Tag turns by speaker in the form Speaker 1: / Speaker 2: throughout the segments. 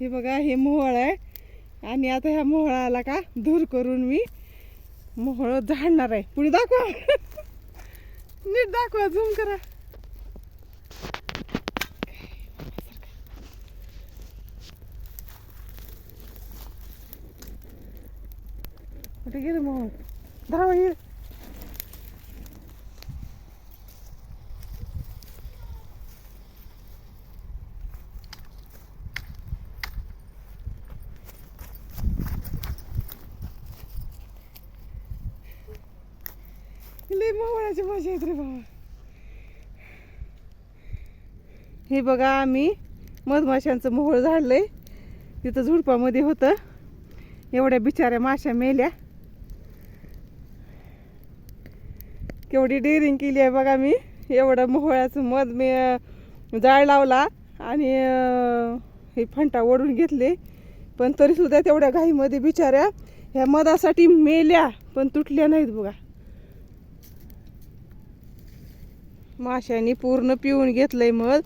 Speaker 1: हे बघा हे मोहळ आहे. आणि आता ह्या मोहळाला का दूर करून मी मोहळ झाडणार आहे. पुढे दाखवा. नीट दाखवा झूम करा. कुठे गेलं मोहळ? धावा लय मोहळाची मजा येत रे बाबा. हे बघा आम्ही मधमाशांचं मोहळ झाडलंय. तिथं झुडपामध्ये होतं. एवढ्या बिचाऱ्या माश्या मेल्या. केवढी डेअरिंग केली आहे बघा मी. एवढं मोहळ्याचं मध मी जाळ लावला आणि हे फंटा ओढून घेतले. पण तरीसुद्धा तेवढ्या घाईमध्ये बिचाऱ्या ह्या मधासाठी मेल्या पण तुटल्या नाहीत बघा. माशांनी पूर्ण पिऊन घेतलंय मध.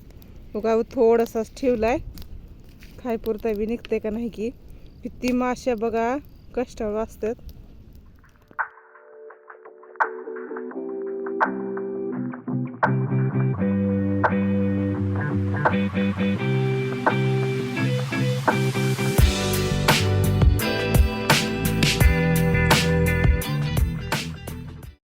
Speaker 1: उगा थोडासाच ठेवलाय. खायपुरता बी निघते का नाही की? किती माश्या बघा कष्टाळू असतात.